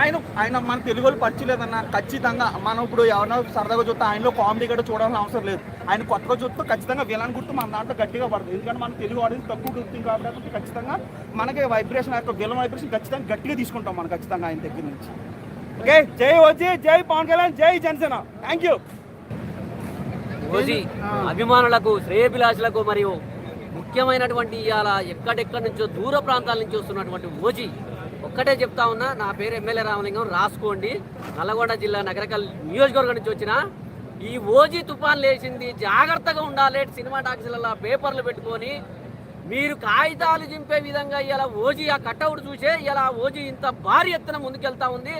ఆయన ఆయన మన తెలుగు వాళ్ళు పరిచయలేదన్న. ఖచ్చితంగా మనం ఇప్పుడు ఎవరైనా సరదాగా చూస్తే ఆయనలో కామెడీ కూడా చూడాల్సిన అవసరం లేదు. ఆయన కొత్తగా చూస్తే ఖచ్చితంగా విలన్ గుర్తు మన దాంట్లో గట్టిగా పడుతుంది ఎందుకంటే మన తెలుగు ఆడియన్స్ తక్కువ గుర్తుంది కాబట్టి ఖచ్చితంగా మనకి వైబ్రేషన్ యొక్క విలన్ వైబ్రేషన్ ఖచ్చితంగా గట్టిగా తీసుకుంటాం మనం ఖచ్చితంగా ఆయన దగ్గర నుంచి. ఓకే? జై ఓజీ జై పవన్ కళ్యాణ్ జై జనసేన. థ్యాంక్ యూ ఓజీ అభిమానులకు శ్రేయభిలాషులకు మరియు ముఖ్యమైనటువంటి ఇవాళ ఎక్కడెక్కడి నుంచో దూర ప్రాంతాల నుంచి వస్తున్నటువంటి ఓజీ. ఒక్కటే చెప్తా ఉన్నా నా పేరు ఎమ్మెల్యే రామలింగం రాసుకోండి. నల్లగొండ జిల్లా నగరకల్ నియోజకవర్గం నుంచి వచ్చిన ఈ ఓజీ తుఫాన్ లేచింది జాగ్రత్తగా ఉండాలి సినిమా టాక్సీలలో పేపర్లు పెట్టుకొని. మీరు కాగితాలు చింపే విధంగా ఇలా ఓజీ ఆ కట్అవుట్ చూసే ఇలా ఓజీ ఇంత భారీ ఎత్తున ముందుకెళ్తా ఉంది.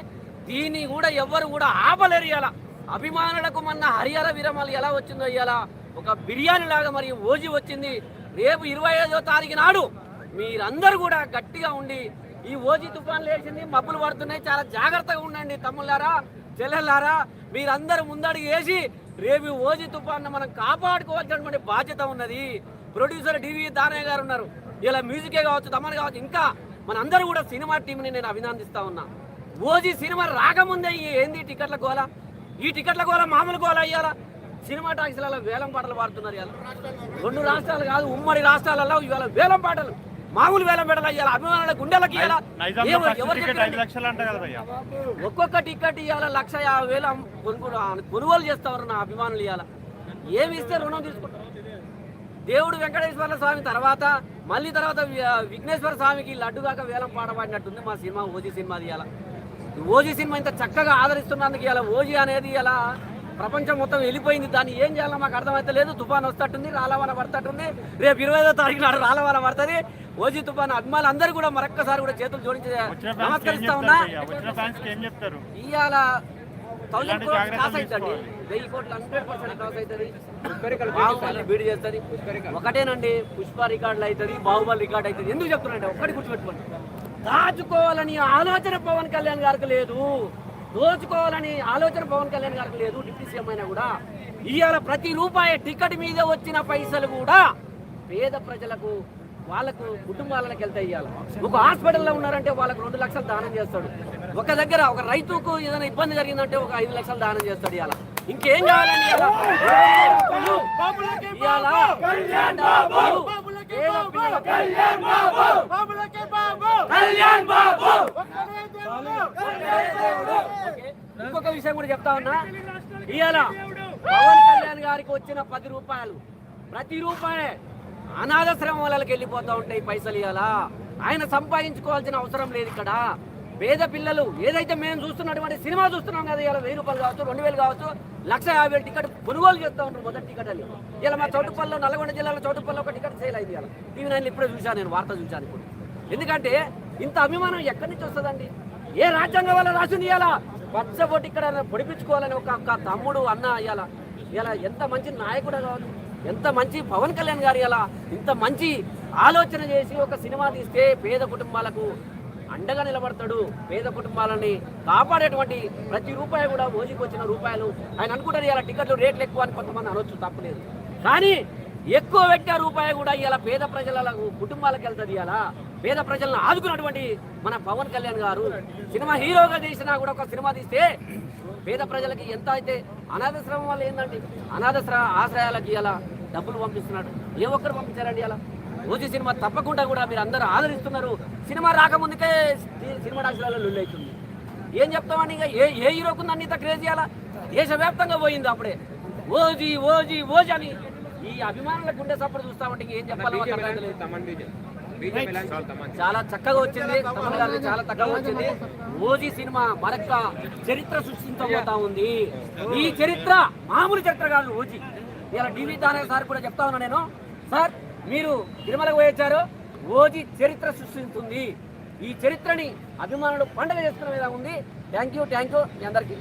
దీన్ని కూడా ఎవ్వరు కూడా ఆపలేరు ఇలా అభిమానులకు మొన్న హరిహర విరమలు ఎలా వచ్చిందో ఇలా ఒక బిర్యానీ లాగా మరి ఓజీ వచ్చింది. రేపు ఇరవై ఐదో తారీఖు నాడు మీరందరూ కూడా గట్టిగా ఉండి ఈ ఓజీ తుఫాన్ లేచింది మబ్బులు పడుతున్నాయి. చాలా జాగ్రత్తగా ఉండండి తమ్ముళ్ళారా చెల్లెళ్ళారా. మీరందరూ ముందడుగు వేసి రేపు ఓజీ తుఫాన్ మనం కాపాడుకోవాల్సినటువంటి బాధ్యత ఉన్నది. ప్రొడ్యూసర్ డివి దానయ్య గారు ఉన్నారు. ఇలా మ్యూజికే కావచ్చు తమన్ కావచ్చు ఇంకా మనందరూ కూడా సినిమా టీంని నేను అభినందిస్తా ఉన్నా. ఓజీ సినిమా రాకముందే ఈ ఏంది టికెట్ల గోల? ఈ టికెట్ల గోల మామూలు గోల అయ్యాలా? సినిమా టాక్సీలలో వేలం పాటలు పాడుతున్నారు ఇవాళ. రెండు రాష్ట్రాలు కాదు ఉమ్మడి రాష్ట్రాలలో ఇవాళ వేలం పాటలు. మామూలు వేలం పాటలు అయ్యాల అభిమానుల గుండెలకి భయ్యా. ఒక్కొక్క టికెట్ ఇవాళ లక్ష యాభై వేలు కొనుగోలు చేస్తారు నా అభిమానులు ఇవాళ ఏమి ఇస్తే రుణం తీసుకుంటారు? దేవుడు వెంకటేశ్వర స్వామి తర్వాత మళ్ళీ తర్వాత విఘ్నేశ్వర స్వామికి లడ్డు కాక వేలం పాడబడినట్టుంది మా సినిమా ఓజీ ఇవాళ ఈ ఓజీ సినిమా ఇంత చక్కగా ఆదరిస్తున్నందుకు ఇలా ఓజీ అనేది ఇలా ప్రపంచం మొత్తం వెళ్ళిపోయింది. దాన్ని ఏం చేయాలో మాకు అర్థమైతే లేదు. తుఫాన్ వస్తట్టుంది రాలవాన పడతట్టుంది. రేపు ఇరవై ఐదో తారీఖు నాడు రాలవాన పడుతుంది. ఓజీ తుఫాన్ అభిమానులు అందరూ కూడా మరొక్కసారి కూడా చేతులు జోడించి నమస్కరిస్తా ఉన్నా. భయ్యా వచ్చిన ఫ్యాన్స్ ఏం చెప్తారు? ఇవాళ థౌసండ్ క్రోర్స్ క్రాస్ అవుతుంది. వెయ్యి కోట్లు హండ్రెడ్ పర్సెంట్ క్రాస్ అవుతుంది. బాహుబలి బీడ్ చేస్తుంది. ఒకటేనండి పుష్ప రికార్డులు అవుతుంది బాహుబలి రికార్డ్ అవుతుంది. ఎందుకు చెప్తున్నాంటే ఒక్కటి గుర్తుపెట్టుకోండి. దాచుకోవాలని ఆలోచన పవన్ కళ్యాణ్ గారికి లేదు. దోచుకోవాలని ఆలోచన పవన్ కళ్యాణ్ గారికి లేదు డిప్యూటీ సీఎం అయినా కూడా. ఇవాళ ప్రతి రూపాయి టికెట్ మీద వచ్చిన పైసలు కూడా పేద ప్రజలకు వాళ్ళకు కుటుంబాలకు వెళ్తాయి ఇవాళ ఒక హాస్పిటల్లో ఉన్నారంటే వాళ్ళకు రెండు లక్షలు దానం చేస్తాడు. ఒక దగ్గర ఒక రైతుకు ఏదైనా ఇబ్బంది జరిగిందంటే ఒక ఐదు లక్షలు దానం చేస్తాడు ఇవాళ ఇంకేం కావాలండి ఇవాళ? ఇంకొక విషయం కూడా చెప్తా ఉన్నా. ఇవాళ పవన్ కళ్యాణ్ గారికి వచ్చిన పది రూపాయలు ప్రతి రూపాయే అనాథశ్రమం వాళ్ళకి వెళ్ళిపోతా ఉంటాయి పైసలు ఇవాళ. ఆయన సంపాదించుకోవాల్సిన అవసరం లేదు ఇక్కడ. పేద పిల్లలు ఏదైతే మేము చూస్తున్నటువంటి సినిమా చూస్తున్నాం కదా ఇలా వెయ్యి రూపాయలు కావచ్చు రెండు వేలు కావచ్చు లక్ష యాభై వేలు టికెట్ కొనుగోలు చేస్తూ ఉంటారు మొదటి టికెట్ అని. ఇలా మా చౌటుపల్లిలో నల్గొండ జిల్లాలో చౌటుపల్లిలో ఒక టికెట్ సేల్ అయింది ఇలా టీవీ నైన్ ఇప్పుడే చూశాను నేను వార్త చూశాను ఇప్పుడు. ఎందుకంటే ఇంత అభిమానం ఎక్కడి నుంచి వస్తుందండి? ఏ రాజ్యాంగం వల్ల రాసింది ఇవాళ పచ్చబొట్టి ఇక్కడ పొడిపించుకోవాలని ఒక ఒక తమ్ముడు అన్న ఇవాళ ఇలా ఎంత మంచి నాయకుడు కావాలి ఎంత మంచి పవన్ కళ్యాణ్ గారు ఇలా ఇంత మంచి ఆలోచన చేసి ఒక సినిమా తీస్తే పేద కుటుంబాలకు అండగా నిలబడతాడు. పేద కుటుంబాలని కాపాడేటువంటి ప్రతి రూపాయి కూడా మోజీకి వచ్చిన రూపాయలు. ఆయన అనుకుంటారు ఇలా టికెట్లు రేట్లు ఎక్కువ అని కొంతమంది అనొచ్చు తప్పలేదు. కానీ ఎక్కువ పెట్టే రూపాయి కూడా ఇలా పేద ప్రజల కుటుంబాలకు వెళ్తుంది ఇలా పేద ప్రజలను ఆదుకున్నటువంటి మన పవన్ కళ్యాణ్ గారు. సినిమా హీరోగా తీసినా కూడా ఒక సినిమా తీస్తే పేద ప్రజలకి ఎంత అయితే అనాథశ్రమం వల్ల ఏంటంటే అనాథశ్ర ఆశ్రయాలకి ఇలా డబ్బులు పంపిస్తున్నాడు. ఏ ఒక్కరు పంపించారండి ఇలా ఓజీ సినిమా తప్పకుండా కూడా మీరు అందరూ ఆదరిస్తున్నారు. సినిమా రాకముందుకే సినిమా డాక్టర్లలో లొల్లి ఏం చెప్తామని ఇక? ఏ ఏ హీరోకు అన్ని ఇంత క్రేజ్ చేయాలా దేశవ్యాప్తంగా పోయింది అప్పుడే. ఓజీ ఓజీ ఓజీ అని. ఈ అభిమానుల గుండె సప్పుడు చూస్తామంటే ఏం చెప్పాలో. చాలా చక్కగా వచ్చింది. తమన్ చాలా చక్కగా వచ్చింది. ఓజీ సినిమా మరొక చరిత్ర సృష్టించబోతా ఉంది. ఈ చరిత్ర మామూలు చరిత్ర కాదు ఓజీ. ఇలా డివి దానయ్య సార్ కూడా చెప్తా ఉన్నా నేను. సార్ మీరు తిరుమలకు పోయొచ్చారు ఓజీ చరిత్ర సృష్టిస్తుంది ఈ చరిత్రని అభిమానులు పండుగ చేసుకునే విధంగా ఉంది. థ్యాంక్ యూ థ్యాంక్ యూ మీ అందరికీ.